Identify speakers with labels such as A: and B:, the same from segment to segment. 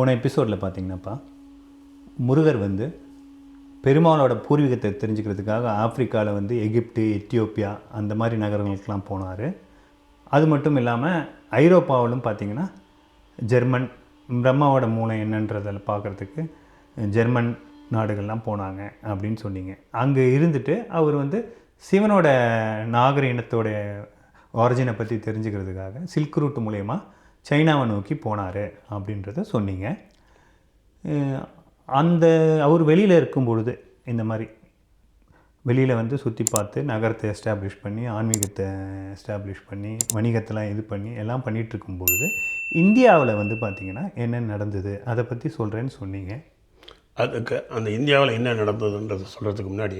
A: போன எபிசோடில் பார்த்தீங்கன்னாப்பா முருகர் வந்து பெருமாளோட பூர்வீகத்தை தெரிஞ்சுக்கிறதுக்காக ஆப்பிரிக்காவில் வந்து எகிப்து எத்தியோப்பியா அந்த மாதிரி நகரங்களுக்கெலாம் போனார். அது மட்டும் இல்லாமல் ஐரோப்பாவிலும் பார்த்தீங்கன்னா ஜெர்மன் பிரம்மாவோட மூளை என்னன்றதில் பார்க்குறதுக்கு ஜெர்மன் நாடுகள்லாம் போனாங்க அப்படின்னு சொன்னீங்க. அங்கே இருந்துட்டு அவர் வந்து சிவனோட நாகர இனத்தோட ஆரிஜினை பற்றி தெரிஞ்சுக்கிறதுக்காக சில்க் ரூட் மூலயமா சைனாவை நோக்கி போனார் அப்படின்றத சொன்னீங்க. அந்த அவர் வெளியில் இருக்கும் பொழுது இந்த மாதிரி வெளியில் வந்து சுற்றி பார்த்து நகரத்தை எஸ்டாப்ளிஷ் பண்ணி ஆன்மீகத்தை எஸ்டாப்ளிஷ் பண்ணி வணிகத்தெல்லாம் இது பண்ணி எல்லாம் பண்ணிகிட்டு இருக்கும் பொழுது இந்தியாவில் வந்து பார்த்திங்கன்னா என்ன நடந்தது? அதை பற்றி சொல்கிறேன்னு சொன்னீங்க.
B: அதுக்கு அந்த இந்தியாவில் என்ன நடந்ததுன்றதை சொல்கிறதுக்கு முன்னாடி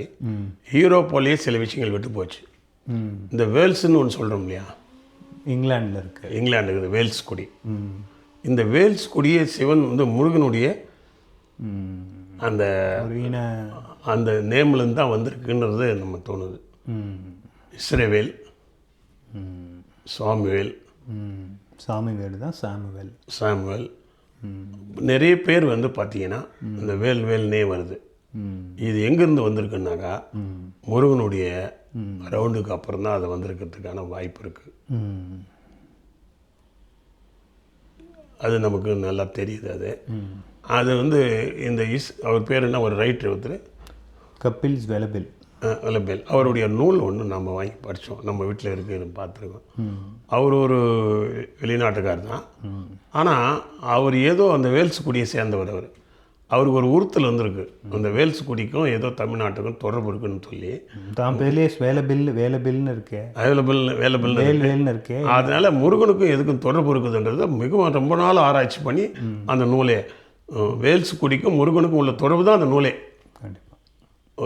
B: யூரோப்பாலேயே சில விஷயங்கள் விட்டு போச்சு. இந்த வேல்ஸ்னு ஒன்று சொல்கிறோம் இல்லையா?
A: இங்கிலாண்டில் இருக்குது
B: இங்கிலாந்து இருக்குது வேல்ஸ் குடி.
A: ம்
B: இந்த வேல்ஸ் குடியே சிவன் வந்து முருகனுடைய. அந்த அந்த நேம்லேருந்து தான் வந்திருக்குன்றது நம்ம தோணுது. இஸ்ரவேல்
A: ம்
B: சுவாமிவேல்
A: ம். சாமி வேடு தான் சாமுவேல்.
B: சாமுவேல். நிறைய பேர் வந்து பார்த்தீங்கன்னா இந்த வேல் வேல்னே வருது. இது எங்கேருந்து வந்திருக்குன்னாக்கா முருகனுடைய ரவுண்டுக்கு அப்புறம் தான் அது வந்திருக்கிறதுக்கான வாய்ப்பு இருக்குது அது நமக்கு நல்லா தெரியுது அது. அது வந்து இந்த இஸ் அவர் பேர் என்ன ஒரு ரைட்டர் ஒருத்தர்.
A: கப்பில்ஸ் வெலபில்.
B: அலபேல் அவருடைய நூல் ஒன்று நம்ம வாங்கி படித்தோம் நம்ம வீட்டில் இருக்கு பார்த்துருக்கோம் அவர் ஒரு வெளிநாட்டுக்கார் தான் ஆனால் அவர் ஏதோ அந்த வேல்ஸ் குடியை சேர்ந்தவர் அவர். அவருக்கு ஒரு உறுத்தல் வந்திருக்கு. அந்த வேல்ஸ் குடிக்கும் ஏதோ தமிழ்நாட்டுக்கும் தொடர்பு இருக்குன்னு சொல்லி.
A: தான் பேர்லேயே வேலபில் வேலபில்னு இருக்கே.
B: அவைலபிள் அவைலபிள்
A: வேல் வேல்னு இருக்கே.
B: அதனால முருகனுக்கும் எதுக்கும் தொடர்பு இருக்குதுன்றது மிகவும் ரொம்ப நாள் ஆராய்ச்சி பண்ணி அந்த நூலே வேல்ஸ் குடிக்கும் முருகனுக்கும் உள்ள தொடர்பு தான் அந்த நூலே.
A: கண்டிப்பாக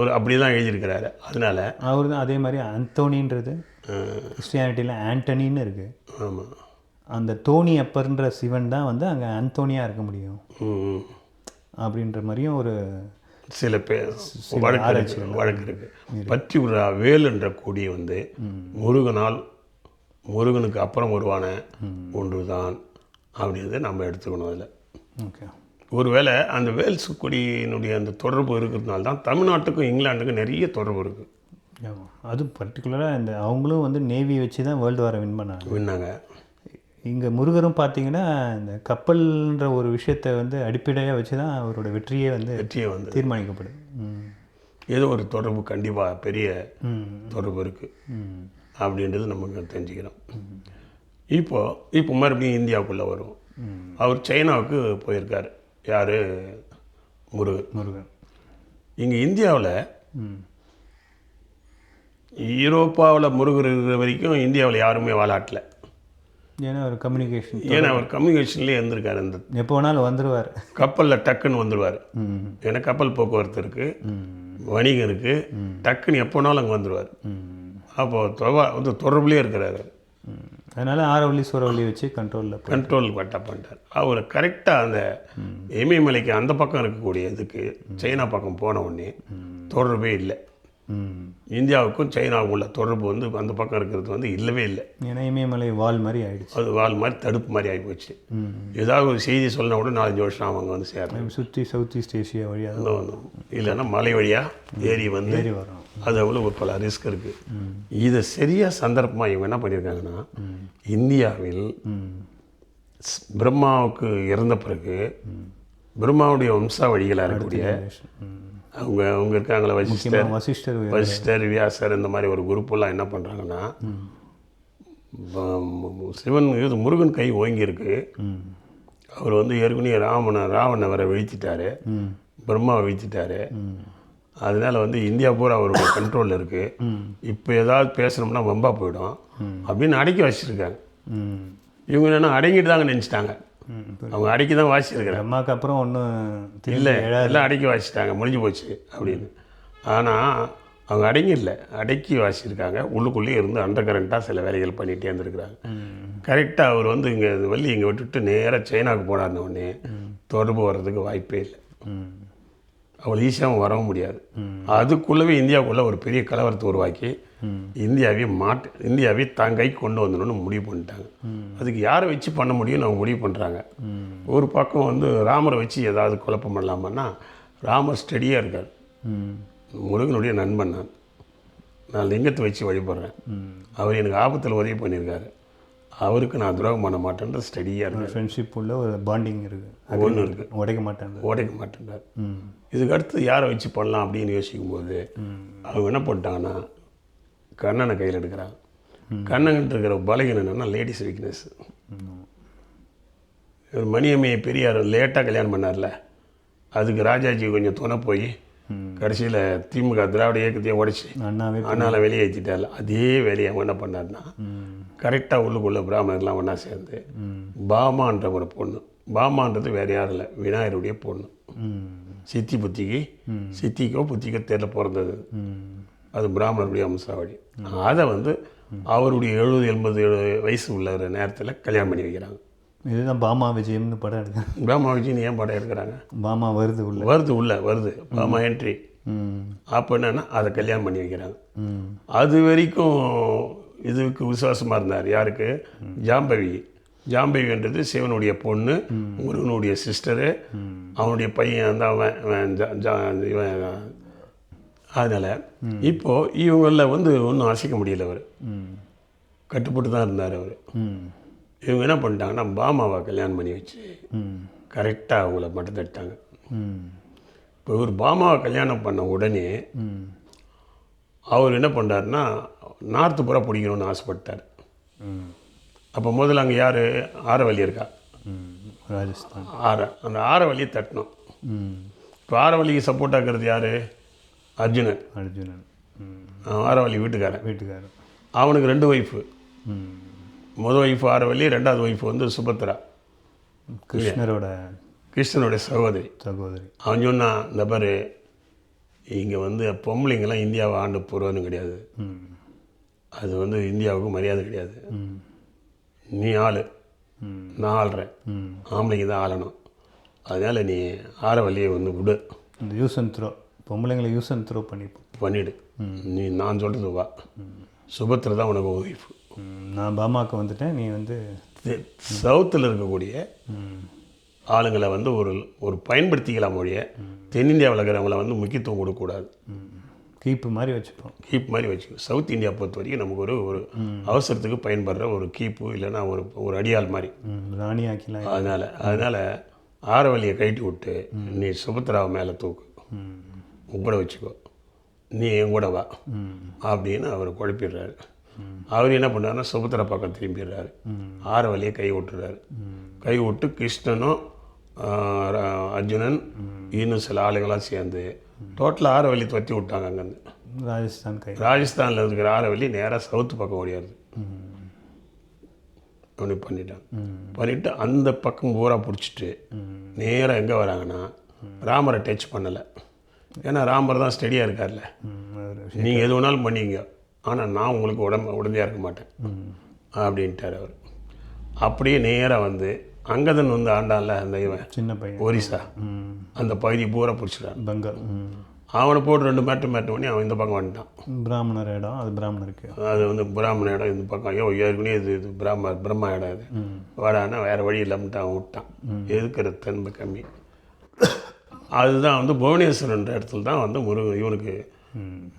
B: ஒரு அப்படி தான் எழுதியிருக்கிறாரு. அதனால
A: அவர் தான் அதே மாதிரி அந்தோனின்றது கிறிஸ்டியானிட்டியில் ஆண்டனின்னு இருக்குது
B: ஆமாம்
A: அந்த தோணி அப்பர்ன்ற சிவன் தான் வந்து அங்கே அந்தோனியாக இருக்க முடியும். அப்படின்ற மாதிரியும் ஒரு
B: சில பேர் வழக்கு வழக்கு இருக்கு. பற்றி விழா வேல் என்ற கொடி வந்து முருகனால் முருகனுக்கு அப்புறம் உருவான ஒன்று தான் அப்படின்றத நம்ம எடுத்துக்கணும் அதில்.
A: ஓகே.
B: ஒருவேளை அந்த வேல்ஸ் கொடியினுடைய அந்த தொடர்பு இருக்கிறதுனால தான் தமிழ்நாட்டுக்கும் இங்கிலாந்துக்கும் நிறைய தொடர்பு இருக்குது
A: அது பர்டிகுலராக இந்த அவங்களும் வந்து நேவி வச்சு தான் வேர்ல்டு வாரை வின் பண்ணாங்க.
B: வின்னாங்க.
A: இங்கே முருகரும் பார்த்தீங்கன்னா இந்த கப்பல்ன்ற ஒரு விஷயத்தை வந்து அடிப்படையாக வச்சு தான் அவரோட வெற்றியே வந்து
B: வெற்றியை வந்து
A: தீர்மானிக்கப்படுது. ம்.
B: ஏதோ ஒரு தொடர்பு கண்டிப்பாக பெரிய தொடர்பு இருக்குது அப்படின்றது நமக்கு தெரிஞ்சுக்கிறோம். இப்போ இப்போ மறுபடியும் இந்தியாவுக்குள்ளே வரும். அவர் சைனாவுக்கு போயிருக்கார். யார்? முருகன்.
A: முருகன்.
B: இங்கே இந்தியாவில்
A: ம்.
B: யூரோப்பாவில் முருகர் இருக்கிற வரைக்கும் இந்தியாவில் யாருமே வாலாட்டல
A: ஏன்னா ஒரு கம்யூனிகேஷன்
B: ஏன்னா அவர் கம்யூனிகேஷன்லேயே இருந்திருக்காரு அந்த
A: எப்போ வேணாலும் வந்துடுவார்
B: கப்பலில் டக்குன்னு வந்துடுவார் ஏன்னா கப்பல் போக்குவரத்து இருக்குது வணிகம் இருக்குது டக்குன்னு எப்போனாலும் அங்கே வந்துடுவார் அப்போது தொவா வந்து தொடர்புலேயே இருக்கிறாரு.
A: அதனால ஆரவள்ளி சூறவள்ளி வச்சு கண்ட்ரோலில்
B: கண்ட்ரோல் பட்டா பண்ணிட்டார். அவர் கரெக்டாக அந்த இமயமலைக்கு அந்த பக்கம் இருக்கக்கூடிய இதுக்கு சைனா பக்கம் போன உடனே தொடர்பே இல்லை. இந்தியாவுக்கும் சைனாவுக்கும் உள்ள தொடர்பு வந்து அந்த பக்கம் இருக்கிறது வந்து இல்லவே இல்லை.
A: ஏன்னா இமயமலை வால் மாதிரி ஆயிடுச்சு.
B: அது வால் மாதிரி தடுப்பு மாதிரி ஆகிப்போச்சு
A: ம்.
B: ஏதாவது ஒரு செய்தி சொல்லினா கூட நாலஞ்சு வருஷம் அவங்க வந்து சேரணும்
A: சுற்றி சவுத் ஈஸ்ட் ஏஷியா வழியாக தான்
B: இல்லைன்னா மலை வழியாக ஏறி வந்து
A: ஏறி வரும்
B: அது அவ்வளோ ஒரு பல ரிஸ்க் இருக்குது இதை சரியாக சந்தர்ப்பமாக இவங்க என்ன பண்ணியிருக்காங்கன்னா இந்தியாவில் பிரம்மாவுக்கு இறந்த பிறகு பிரம்மாவுடைய வம்சாவழிகளாக இருக்கக்கூடிய அவங்க அவங்க இருக்காங்களே வசிஷ்டர்.
A: வசிஷ்டர்
B: வசிஷ்டர் வியாசர் இந்த மாதிரி ஒரு குரூப்பெல்லாம் என்ன பண்ணுறாங்கன்னா சிவன் இது முருகன் கை ஓங்கியிருக்கு. அவர் வந்து ஏற்கனவே ராவண ராவணனை வர வீழ்த்திட்டாரு. பிரம்மாவை வீழ்த்திட்டாரு. அதனால வந்து இந்தியா பூரா அவருடைய கண்ட்ரோலில் இருக்குது இப்போ ஏதாவது பேசணும்னா வம்பா போயிடும். அப்படின்னு அடக்கி வச்சிருக்காங்க. இவங்க என்னன்னா அடங்கிட்டு தாங்க நினச்சிட்டாங்க. அவங்க அடக்கி தான் வாசிச்சிருக்கிறாங்க.
A: அம்மாவுக்கு அப்புறம் ஒன்றும்
B: இல்லை எல்லாம் அடக்கி வாசிச்சிட்டாங்க முடிஞ்சு போச்சு அப்படின்னு. ஆனால் அவங்க அடங்கி இல்லை அடக்கி வாசிச்சிருக்காங்க. உள்ளுக்குள்ளேயே இருந்து அண்டர் கரண்ட்டாக சில வேலைகள் பண்ணிகிட்டே இருந்திருக்கிறாங்க. கரெக்டாக அவர் வந்து இங்கே வள்ளி இங்கே விட்டுட்டு நேராக சைனாவுக்கு போனார்ன உடனே தொடர்பு வர்றதுக்கு வாய்ப்பே இல்லை. அவ்வளோ ஈஸியாகவும் வரவும் முடியாது. அதுக்குள்ளவே இந்தியாவுக்குள்ளே ஒரு பெரிய கலவரத்தை உருவாக்கி இந்தியாவை மாட்டு இந்தியாவை தான் கை கொண்டு வந்துடணும்னு முடிவு பண்ணிட்டாங்க. அதுக்கு யாரை வச்சு பண்ண முடியும்னு அவங்க முடிவு பண்ணுறாங்க ஒரு பக்கம் வந்து ராமரை வச்சு ஏதாவது குழப்பம் பண்ணலாமான்னா ராமர் ஸ்டடியாக இருக்கார். முருகனுடைய நண்பன் நான். நான் லிங்கத்தை வச்சு வழிபடுறேன். அவர் எனக்கு ஆபத்தில் உதவி பண்ணியிருக்காரு. அவருக்கு நான் துரோகம் பண்ண மாட்டேன்ற ஸ்டடியாக இருக்கார்
A: ஃப்ரெண்ட்ஷிப் உள்ள ஒரு பாண்டிங் இருக்குது
B: ஒன்று இருக்குது
A: உடைக்க மாட்டேன்
B: உடைக்க மாட்டேன்றார். இதுக்கு அடுத்து யாரை வச்சு பண்ணலாம் அப்படின்னு யோசிக்கும்போது அவங்க என்ன பண்ணிட்டாங்கன்னா கண்ணனை கையில் எடுக்கிறாங்க. கண்ணன்கிட்ட இருக்கிற பலகீனம் என்னன்னா லேடிஸ் வீக்னஸ் மணியம்மையை பெரியார் லேட்டாக கல்யாணம் பண்ணார்ல. அதுக்கு ராஜாஜி கொஞ்சம் துணை போய் கடைசியில் திமுக திராவிட இயக்கத்தையே உடைச்சி
A: அண்ணாவே
B: வெளியே ஏற்றிட்டார்ல அதே வேலையை அவங்க என்ன பண்ணார்னா கரெக்டாக உள்ளுக்குள்ள பிராமணர்லாம் ஒன்றா சேர்ந்து பாமான்ற ஒரு பொண்ணு பாமான்றது வேறு யாரும் இல்லை விநாயகருடைய பொண்ணு. சித்தி புத்திக்கு சித்திக்கோ புத்திக்கோ தெரியல பிறந்தது. அது பிராமணருடைய வம்சாவளி அதை வந்து அவருடைய எழுபது எண்பது வயசு உள்ள நேரத்தில் கல்யாணம் பண்ணி வைக்கிறாங்க.
A: இதுதான் பாமா விஜயம்னு படம் எடுக்க.
B: பிராமண விஜயன் ஏன் படம் எடுக்கிறாங்க?
A: பாமா வருது உள்ள.
B: வருது உள்ள வருது. பாமா என்ட்ரி அப்போ என்னன்னா அதை கல்யாணம் பண்ணி வைக்கிறாங்க.
A: ம்.
B: அது வரைக்கும் இதுக்கு விசுவாசமாக இருந்தார். யாருக்கு? ஜாம்பவி. ஜாம்பவின்றது சிவனுடைய பொண்ணு முருகனுடைய சிஸ்டரு அவனுடைய பையன் வந்து அவன் இவன் அதனால் இப்போது இவங்களில் வந்து ஒன்றும் அசைக்க முடியல அவர்.
A: ம்.
B: கட்டுப்பட்டு தான் இருந்தார் அவர். இவங்க என்ன பண்ணிட்டாங்கன்னா பாமாவை கல்யாணம் பண்ணி வச்சு கரெக்டாக அவங்கள மட்டும் தட்டாங்க இப்போ இவர் பாமாவை கல்யாணம் பண்ண உடனே அவர் என்ன பண்ணுறாருன்னா நார்த்து புறா பிடிக்கணும்னு ஆசைப்பட்டார். அப்போ முதல்ல அங்கே யார்? ஆரவல்லி இருக்கா?
A: ம். ராஜஸ்தான்.
B: ஆர அந்த ஆரவல்லியை தட்டணும்.
A: ம்.
B: இப்போ ஆரவல்லிக்கு சப்போர்ட் ஆகிறது யார்? அர்ஜுனன்.
A: அர்ஜுனன்.
B: ஆரவல்லி வீட்டுக்காரன்.
A: வீட்டுக்காரர்
B: அவனுக்கு ரெண்டு ஒய்ஃபு
A: ம்
B: முதல் ஒய்ஃபு ஆரவல்லி ரெண்டாவது ஒய்ஃபு வந்து சுபத்ரா.
A: கிருஷ்ணரோட
B: கிருஷ்ணனுடைய சகோதரி.
A: சகோதரி.
B: அவன் சொன்னான் இந்த பாரு இங்கே வந்து பொம்பளைங்கெல்லாம் இந்தியாவை ஆண்டு போகிறவனு கிடையாது. அது வந்து இந்தியாவுக்கு மரியாதை கிடையாது. நீ ஆளு. நான் ஆள்றேன். ஆம்பளைங்க தான் ஆளணும். அதனால் நீ ஆரவல்லியை வந்து விடு.
A: இந்த யூஸ் அண்ட் த்ரோ பொம்பளைங்களை யூஸ் அண்ட் த்ரோ பண்ணிப்போம்.
B: பண்ணிடு. நீ நான் சொல்கிறது வா. சுபத்திர தான் உனக்கு ஒய்ஃபு
A: நான் பாமாவுக்கு வந்துட்டேன் நீ வந்து
B: சவுத்தில் இருக்கக்கூடிய ஆளுங்களை வந்து ஒரு ஒரு பயன்படுத்திக்கலாம் மொழிய தென்னிந்தியாவில் இருக்கிறவங்கள வந்து முக்கியத்துவம் கொடுக்கக்கூடாது.
A: கீப்பு மாதிரி வச்சுப்போம்.
B: கீப் மாதிரி வச்சுக்கோ. சவுத் இந்தியா பொறுத்த வரைக்கும் நமக்கு ஒரு ஒரு அவசரத்துக்கு பயன்படுற ஒரு கீப்பு இல்லைன்னா ஒரு ஒரு அடியாள் மாதிரி.
A: ராணி ஆக்கிலாம்
B: அதனால் அதனால் ஆரவல்லியை கழட்டி விட்டு நீ சுபத்ராவை மேலே தூக்கு. கூட வச்சுக்கோ. நீ என் கூட வா. அப்படின்னு அவர் குழப்பிடுறாரு. அவர் என்ன பண்ணாருன்னா சுபத்திர பக்கம் திரும்பிடுறாரு. ஆரவலியை கை விட்டுறாரு கை விட்டு கிருஷ்ணனும் அர்ஜுனன் இன்னும் சில ஆளுங்களாம் சேர்ந்து டோட்டலாக ஆரவலி துரத்தி விட்டாங்க அங்கேருந்து.
A: ராஜஸ்தான் கை.
B: ராஜஸ்தானில் இருக்கிற ஆரவலி நேராக சவுத்து பக்கம் ஓடியாருது. அப்படி பண்ணிட்டான் பண்ணிவிட்டு அந்த பக்கம் பூரா பிடிச்சிட்டு நேராக எங்கே வராங்கன்னா ராமரை டச் பண்ணலை. ஏன்னா ராமர் தான் ஸ்டெடியாக இருக்கார்ல. நீங்கள் எது வேணாலும் பண்ணீங்க ஆனால் நான் உங்களுக்கு உடம்பு உடந்தையாக இருக்க மாட்டேன். அப்படின்ட்டார் அவர். அப்படியே நேராக வந்து அங்கதன் வந்து ஆண்டான்ல அந்த இவன்
A: சின்ன பையன்.
B: ஒரிசா. அந்த பகுதி பூரா பிடிச்சிட்டான்.
A: பெங்கால்.
B: அவனை போட்டு ரெண்டு மேட்டு மேட்டு பண்ணி அவன் இந்த பக்கம் வந்துட்டான்.
A: பிராமணர் இடம் அது பிராமணருக்கு
B: அது வந்து பிராமண இடம் இந்த பக்கம். ஐயோ ஏற்கனவே இது இது பிராம பிரம்மா இடம் இது. வாடான்னா வேறு வழி இல்லாமட்டு அவன் விட்டான். எதுக்கிற தன்மை கம்மி. அதுதான் வந்து புவனேஸ்வரன்ற இடத்துல தான் வந்து முருகன் இவனுக்கு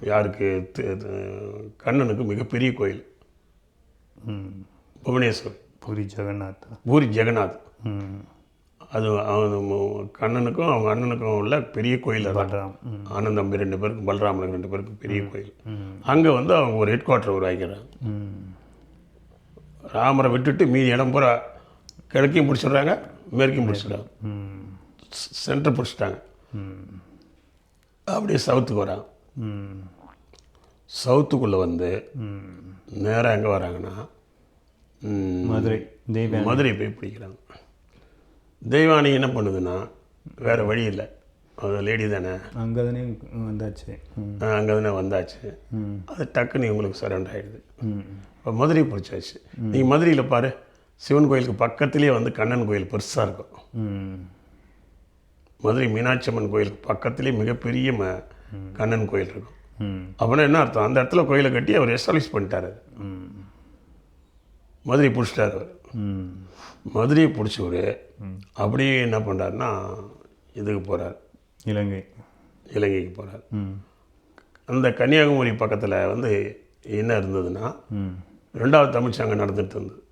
B: யாருக்கு கண்ணனுக்கு மிகப்பெரிய கோயில்.
A: ம்
B: புவனேஸ்வர்.
A: பூரி ஜெகநாத்.
B: பூரி ஜெகநாத். அது அவன் கண்ணனுக்கும் அவங்க அண்ணனுக்கும் உள்ள பெரிய கோயில்
A: பல்ராம். ம்.
B: ஆனந்த் தம்பி ரெண்டு பேருக்கும் பலராமனுக்கு ரெண்டு பேருக்கும் பெரிய கோயில். அங்கே வந்து அவங்க ஒரு ஹெட் குவார்ட்டர் உருவாக்கிறாங்க ராமரை விட்டுட்டு மீதி இடம் பூரா கிழக்கையும் பிடிச்சிடுறாங்க மேற்கையும் பிடிச்சிடுறாங்க. சென்டர் பிடிச்சிட்டாங்க.
A: ம்.
B: அப்படியே சவுத்துக்கு வராங்க.
A: ம்
B: சவுத்துக்குள்ளே வந்து நேராக எங்கே வராங்கன்னா
A: மதுரை. தெய்வ
B: மதுரை போய் பிடிக்கிறாங்க. தெய்வானி என்ன பண்ணுதுன்னா வேறு வழி இல்லை. அது லேடி தானே.
A: அங்கே தானே வந்தாச்சு
B: அங்கே தானே வந்தாச்சு. அது டக்குன்னு இவங்களுக்கு சரண்டர் ஆகிடுது இப்போ மதுரை பிடிச்சாச்சு. நீங்கள் மதுரையில் பாரு சிவன் கோயிலுக்கு பக்கத்துலேயே வந்து கண்ணன் கோயில் பெருசாக இருக்கும். மதுரை மீனாட்சி அம்மன் கோயிலுக்கு பக்கத்துலேயே மிகப்பெரிய ம கண்ணன் கோயில் இருக்கும்.
A: ம்.
B: அப்படின்னா என்ன அர்த்தம்? அந்த இடத்துல கோயிலை கட்டி அவர் எஸ்டாப்ளிஷ் பண்ணிட்டார் அது.
A: ம்.
B: மதுரை பிடிச்சிட்டார் அவர்.
A: ம்.
B: மதுரையை பிடிச்சவர் அப்படியே என்ன பண்ணுறாருன்னா இதுக்கு போகிறார்
A: இலங்கை.
B: இலங்கைக்கு போகிறார் அந்த கன்னியாகுமரி பக்கத்தில் வந்து என்ன இருந்ததுன்னா ரெண்டாவது தமிழ்ச்சங்கம் நடந்துட்டு இருந்தது.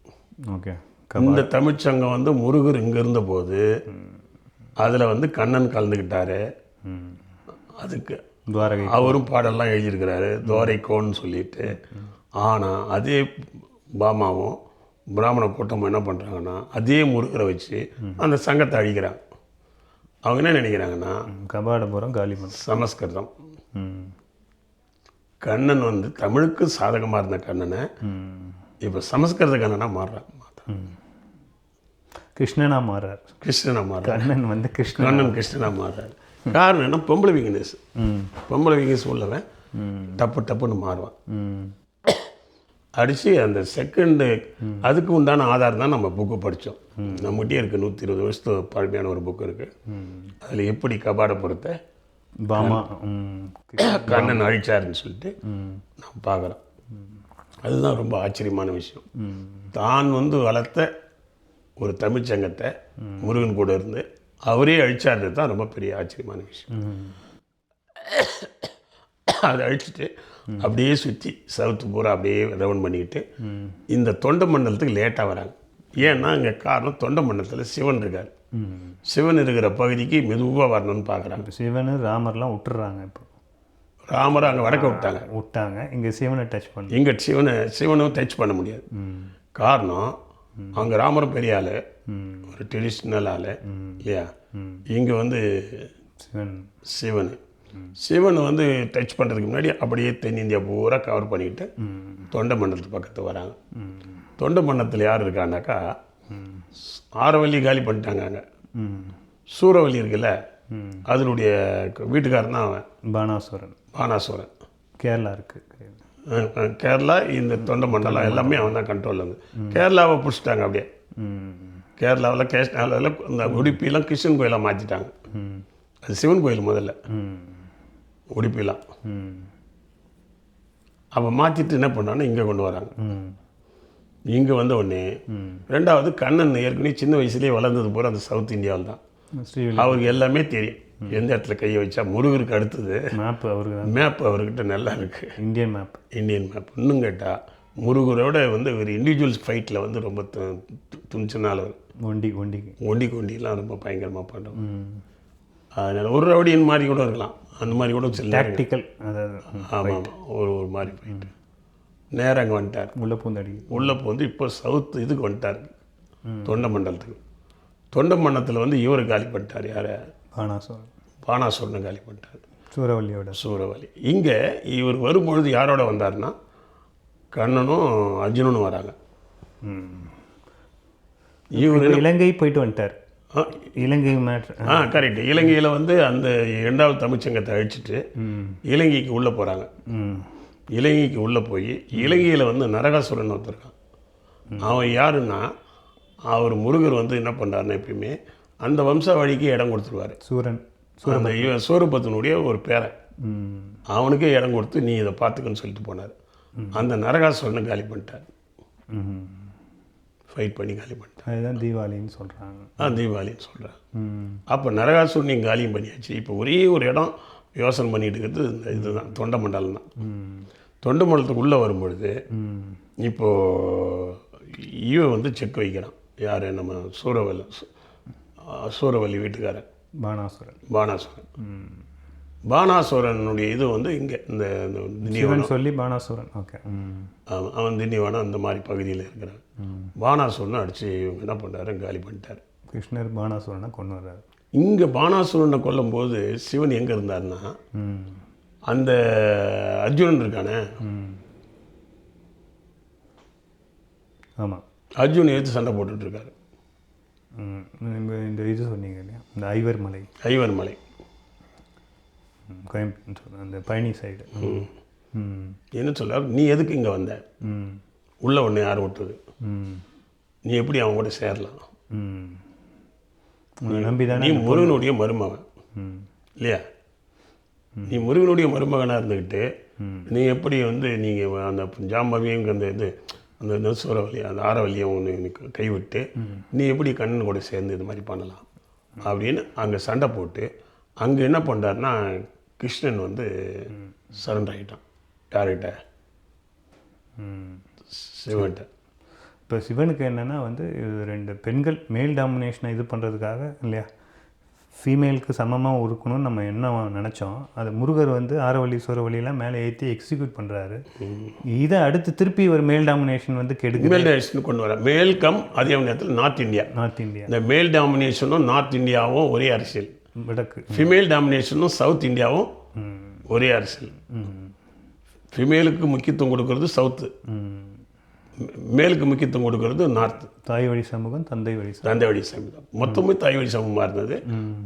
A: ஓகே.
B: இந்த தமிழ்ச்சங்கம் வந்து முருகர் இங்கே இருந்தபோது அதில் வந்து கண்ணன் கலந்துக்கிட்டாரு. அதுக்கு
A: துவாரகை
B: அவரும் பாடல்லாம் எழுதியிருக்கிறாரு. துவாரைக்கோன்னு சொல்லிட்டு. ஆனால் அதே பாமாவும் பிராமண கூட்டமும் என்ன பண்ணுறாங்கன்னா அதே முருகரை வச்சு அந்த சங்கத்தை அழிக்கிறாங்க. அவங்க என்ன நினைக்கிறாங்கன்னா
A: கபாடபுரம் காலிமன்
B: சமஸ்கிருதம். கண்ணன் வந்து தமிழுக்கு சாதகமாக இருந்த கண்ணனை இப்போ சமஸ்கிருத கண்ணனாக மாறுறான்
A: கிருஷ்ணனா மாறார்.
B: கிருஷ்ணனாக மாறுறான்
A: கண்ணன் வந்து கிருஷ்ணன்.
B: கண்ணன் கிருஷ்ணனாக மாறுறாரு காரணம் என்ன பொம்பளை வீக்னஸ் பொம்பளை வீக்னஸ் உள்ளவன் டப்பு டப்புன்னு மாறுவான். அடித்து அந்த செகண்டு அதுக்கு உண்டான ஆதாரம் தான் நம்ம புக்கு படித்தோம் நம்மகிட்டே இருக்குது நூற்றி இருபது வருஷத்து பழமையான ஒரு புக்கு இருக்குது அதில் எப்படி கபாடபுரத்தை
A: பாமா ம்.
B: கண்ணன் அழிச்சாருன்னு சொல்லிட்டு நான் பார்க்குறோம் அதுதான் ரொம்ப ஆச்சரியமான விஷயம். தான் வந்து வளர்த்த ஒரு தமிழ்ச்சங்கத்தை முருகன் கூட இருந்து அவரே அழிச்சாருது தான் ரொம்ப பெரிய ஆச்சரியமான விஷயம். அதை அழிச்சிட்டு அப்படியே சுற்றி சவுத்து பூரா அப்படியே ரவுண்ட் பண்ணிக்கிட்டு இந்த தொண்டை மண்டலத்துக்கு லேட்டாக வராங்க. ஏன்னா இங்கே காரணம் தொண்டை மண்டலத்தில் சிவன் இருக்கார். சிவன் இருக்கிற பகுதிக்கு மெதுவாக வரணும்னு பார்க்குறாங்க
A: சிவனு ராமர்லாம் விட்டுறாங்க இப்போ.
B: ராமரை அங்கே வடக்க விட்டாங்க.
A: விட்டாங்க. இங்கே சிவனை டச் பண்ணு.
B: இங்கே சிவனை சிவனும் டச் பண்ண முடியாது. காரணம் அங்கே ராமரும் பெரிய ஆள் ஒரு ட்ரெடிஷ்னல் ஆள். இல்லையா. இங்கே வந்து
A: சிவன்.
B: சிவன். வந்து டச் பண்ணுறதுக்கு முன்னாடி அப்படியே தென்னிந்தியா பூரா கவர் பண்ணிக்கிட்டு தொண்டை மண்டலத்து பக்கத்து வராங்க. தொண்டை மண்டலத்தில் யார் இருக்கான்னாக்கா
A: ம்.
B: ஆரவல்லி காலி பண்ணிட்டாங்க அங்கே.
A: ம்.
B: சூரவல்லி இருக்குல்ல அதனுடைய வீட்டுக்காரன் தான் அவன்.
A: பானாசுரன்.
B: பானாசுரன்.
A: கேரளா இருக்கு.
B: அஹ் அஹ் கேரளா இந்த தொண்டை மண்டலம் எல்லாமே அவன் தான் கண்ட்ரோலில் இருந்து கேரளாவை பிடிச்சிட்டாங்க அப்படியே. கேரளாவில் கேஷ்னாவில் இந்த உடுப்பிலாம் கிருஷ்ணன் கோயிலாக மாற்றிட்டாங்க அது சிவன் கோயில் முதல்ல. உடுப்பிலாம். அப்போ மாற்றிட்டு என்ன பண்ணான்னு இங்கே கொண்டு வராங்க. இங்கே வந்த உடனே ரெண்டாவது கண்ணன் ஏற்கனவே சின்ன வயசுலேயே வளர்ந்தது பூரா அந்த சவுத் இந்தியாவில் தான் அவருக்கு எல்லாமே தெரியும். எந்த இடத்துல கையை வச்சா முருகருக்கு அடுத்தது.
A: மேப் அவருக்கு
B: மேப் அவர்கிட்ட நல்லா இருக்குது
A: இந்தியன் மேப்
B: இந்தியன் மேப் இன்னும் கேட்டால் முருகரோட வந்து ஒரு இண்டிவிஜுவல்ஸ் ஃபைட்டில் வந்து ரொம்ப து துணிச்சனால
A: ஒண்டி ஒண்டிக்கு
B: ஒண்டி கொண்டிலாம் ரொம்ப பயங்கரமாக பண்ணுறோம்
A: ம்.
B: அதனால் ஒரு ரவுடியன் மாதிரி கூட இருக்கலாம். அந்த மாதிரி கூட சில
A: டாக்டிக்கல்
B: ஆமாம் ஆமாம் ஒரு ஒரு மாதிரி போயிட்டு நேரம் அங்கே வந்துட்டார்.
A: உள்ள பூந்தடி
B: உள்ளே வந்து இப்போ சவுத் இதுக்கு வந்துட்டார். தொண்டை மண்டலத்துக்கு தொண்டை மண்டலத்தில் வந்து இவர் காலி பண்ணிட்டார். யார்?
A: பானாசுரன்.
B: பானாசுரனை காலி பண்ணிட்டார்.
A: சூரவல்லியோட.
B: சூரவலி இங்கே இவர் வரும்பொழுது யாரோட வந்தாருன்னா கண்ணனும் அர்ஜுனனும் வராங்க. இவர்
A: இலங்கை போயிட்டு வந்துட்டார். இலங்கை
B: ஆ கரெக்ட் இலங்கையில் வந்து அந்த இரண்டாவது தமிழ்ச்சங்கத்தை அழிச்சிட்டு இலங்கைக்கு உள்ளே போகிறாங்க
A: ம்.
B: இலங்கைக்கு உள்ளே போய் இலங்கையில் வந்து நரகாசுரன் ஒருத்தருக்கான் அவன் யாருன்னா அவர் முருகர் வந்து என்ன பண்ணுறாருன்னா எப்பயுமே அந்த வம்சாவழிக்கு இடம் கொடுத்துருவாரு.
A: சூரன்.
B: அந்த சூரபத்தனுடைய ஒரு பேரன்.
A: ம்.
B: அவனுக்கே இடம் கொடுத்து நீ இதை பார்த்துக்கன்னு சொல்லிட்டு போனார். அந்த நரகாசுரனை காலி பண்ணிட்டார். ஃபைட் பண்ணி காலி பண்ணிட்டார்.
A: அதுதான் தீபாவளின்னு சொல்கிறாங்க
B: ஆ தீபாவளின்னு சொல்கிறேன்
A: ம்.
B: அப்போ நரகாசுரனையும் காலியும் பண்ணியாச்சு. இப்போ ஒரே ஒரு இடம் யோசனை பண்ணிட்டு இருக்கிறது இந்த இதுதான் தொண்டை மண்டலம் தான். தொண்டை மண்டலத்துக்கு உள்ளே வரும்பொழுது இப்போது இவன் வந்து செக் வைக்கிறான். யார்? நம்ம சூரவல்லி சூரவல்லி வீட்டுக்காரன்
A: பானாசுரன்.
B: பானாசுரன்.
A: ம்.
B: பானாசுரனுடைய இது வந்து இங்கே இந்த திண்டிவனம்.
A: சொல்லி பானாசுரன். ஓகே. ம்.
B: அவன் அவன் திண்டிவனம் அந்த மாதிரி பகுதியில் இருக்கிறான். பானாசுரனை அடித்து இவங்க என்ன பண்ணுறாரு காலி பண்ணிட்டார்.
A: கிருஷ்ணர் பானாசுரனை கொண்டு வர்றாரு.
B: இங்கே பானாசுரனை கொல்லும்போது சிவன் எங்கே இருந்தாருன்னா
A: ம்.
B: அந்த அர்ஜுனன் இருக்கானே.
A: ஆமாம்
B: அர்ஜுன் எடுத்து சண்டை போட்டுட்டு இருக்காரு.
A: ம் இந்த இந்த இது சொன்னீங்க இல்லையா? இந்த ஐவர் மலை.
B: ஐவர் மலை.
A: ம், கோயம்புத்தூர் அந்த பழனி சைடு ம்.
B: என்ன சொல்றாரு நீ எதுக்கு இங்கே வந்த?
A: ம்.
B: உள்ள ஒன்று யார் விட்டுது?
A: ம்.
B: நீ எப்படி அவன் கூட சேரலாம்?
A: நம்பி தானே
B: நீ முருகனுடைய மருமகன்
A: ம்.
B: இல்லையா? நீ முருகனுடைய மருமகனாக இருந்துக்கிட்டு நீ எப்படி வந்து நீங்கள் அந்த ஜாம்பவியங்க அந்த இது அந்த நெசூரவல்லி அந்த ஆரவல்லியை ஒன்று எனக்கு கைவிட்டு நீ எப்படி கண்ணன் கூட சேர்ந்து இது மாதிரி பண்ணலாம்? அப்படின்னு அங்கே சண்டை போட்டு அங்கே என்ன பண்ணுறாருன்னா கிருஷ்ணன் வந்து சரண்டர் ஆகிட்டான் யார்கிட்ட? சிவன்கிட்ட
A: இப்போ சிவனுக்கு என்னென்னா வந்து இது ரெண்டு பெண்கள் மேல் டாமினேஷனை இது பண்ணுறதுக்காக இல்லையா? ஃபீமேலுக்கு சமமாக இருக்கணும்னு நம்ம என்ன நினச்சோம் அது முருகர் வந்து ஆரவள்ளி சோரவள்ளியெல்லாம் மேலே ஏற்றி எக்ஸிக்யூட் பண்ணுறாரு இதை அடுத்து திருப்பி ஒரு மேல் டாமினேஷன் வந்து கெடுக்குது.
B: மேல் டாமினேஷன் கொண்டு வர. மேல் கம் அதே நேரத்தில் நார்த் இந்தியா
A: நார்த் இந்தியா
B: இந்த மேல் டாமினேஷனும் நார்த் இந்தியாவும் ஒரே அரசியல்.
A: வடக்கு.
B: ஃபீமேல் டாமினேஷனும் சவுத் இந்தியாவும் ஒரே அரசியல். ஃபீமேலுக்கு முக்கியத்துவம் கொடுக்கறது சவுத்து மேலுக்கு முக்கியத்துவம் கொடுக்கறது நார்த்து
A: தாய் வழி சமூகம் தந்தை வழி சமூகம்.
B: தந்தை வழி சமுதாயம் மொத்தமே தாய் வழி சமூகமாக இருந்தது.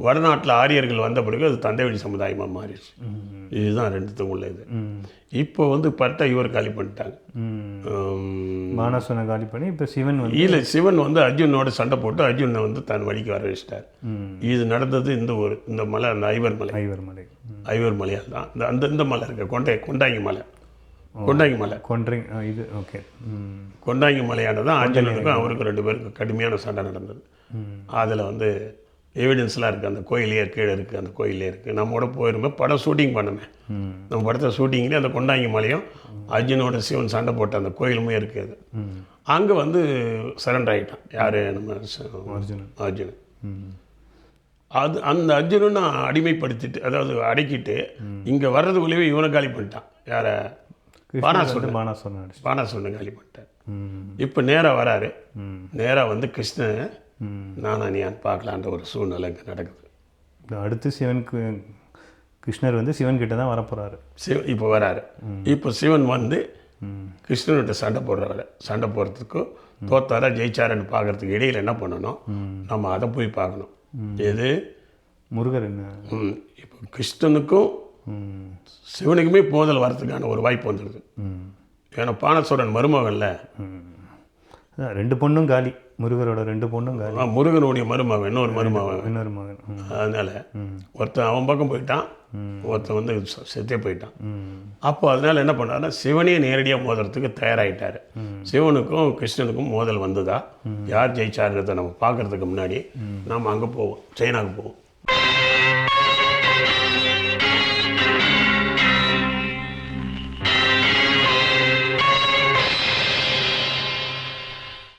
B: வடநாட்டில் ஆரியர்கள் வந்த பிறகு அது தந்தை வழி சமுதாயமாக மாறிடுச்சு. இதுதான் ரெண்டுத்துக்கும் உள்ள இது இப்போ வந்து பார்த்தா இவர் காலி பண்ணிட்டாங்க.
A: மானசனை காலி பண்ணி இப்போ சிவன் வந்து
B: இல்ல சிவன் வந்து அர்ஜுனோட சண்டை போட்டு அர்ஜுனை வந்து தன் வழிக்கு வர வச்சிட்டார். இது நடந்தது இந்த ஒரு இந்த மலை அந்த ஐவர் மலை.
A: ஐவர் மலை.
B: ஐவர் மலையால் தான் இந்த அந்த இந்த மலை இருக்கு கொண்டை கொண்டாங்கி மலை. கொண்டாங்கி மலை.
A: கொன்றிங் இது ஓகே
B: கொண்டாங்கி மலையானது தான் ஆஞ்சநேயருக்கும் அவருக்கும் ரெண்டு பேருக்கும் கடுமையான சண்டை நடந்தது. அதில் வந்து எவிடன்ஸ்லாம் இருக்குது அந்த கோயிலே கீழே இருக்குது அந்த கோயிலே இருக்குது நம்ம கூட போயிருந்தோம் படம் ஷூட்டிங் பண்ணமே. நம்ம படத்தை ஷூட்டிங்லேயே அந்த கொண்டாங்கி மலையும் அர்ஜுனோட சிவன் சண்டை போட்ட அந்த கோயிலுமே இருக்குது அங்கே வந்து சரண்டர் ஆகிட்டான் யார்? நம்ம
A: அர்ஜுனன்.
B: அர்ஜுனன். அது அந்த அர்ஜுனனை அடிமைப்படுத்திட்டு அதாவது அடக்கிட்டு இங்கே வர்றதுக்குள்ளேயே இவனை காலி பண்ணிட்டான். யாரை?
A: பானாசுரன் அடிச்சு
B: பானாசுரனை காலி பண்ணிட்டான்
A: ம்.
B: இப்போ நேராக வராரு. நேராக வந்து கிருஷ்ணன் நானா நீயான்னு பார்க்கலான்ற ஒரு சூழ்நிலை இங்கே நடக்குது.
A: அடுத்து சிவனுக்கு கிருஷ்ணர் வந்து சிவன் கிட்ட தான் வரப்போறாரு.
B: சிவ இப்போ வராரு. இப்போ சிவன் வந்து கிருஷ்ணன்கிட்ட சண்டை போடுறவரை சண்டை போடுறதுக்கும் தோத்தாரா ஜெயிச்சாரன்னு பார்க்கறதுக்கு இடையில என்ன பண்ணணும்? நம்ம அதை போய் பார்க்கணும். எது?
A: முருகர் என்ன?
B: இப்போ கிருஷ்ணனுக்கும் சிவனுக்குமே போதல் வரதுக்கான ஒரு வாய்ப்பு வந்துடுது ஏன்னா பானசோரன் மருமகன்ல
A: ரெண்டு பொண்ணும் காலி. முருகரோட ரெண்டு பொண்ணும் காலி.
B: முருகனுடைய மருமகன் இன்னொரு மருமகன்.
A: இன்னொரு மகன்.
B: அதனால ஒருத்தன் அவன் பக்கம் போயிட்டான் ஒருத்தன் வந்து செத்தே போயிட்டான். அப்போ அதனால என்ன பண்ணாருன்னா சிவனே நேரடியாக மோதுறதுக்கு தயாராகிட்டாரு சிவனுக்கும் கிருஷ்ணனுக்கும் மோதல் வந்ததா? யார் ஜெயிச்சாருன்றதை நம்ம பார்க்கறதுக்கு முன்னாடி நாம் அங்கே போவோம் சைனாக்கு போவோம்.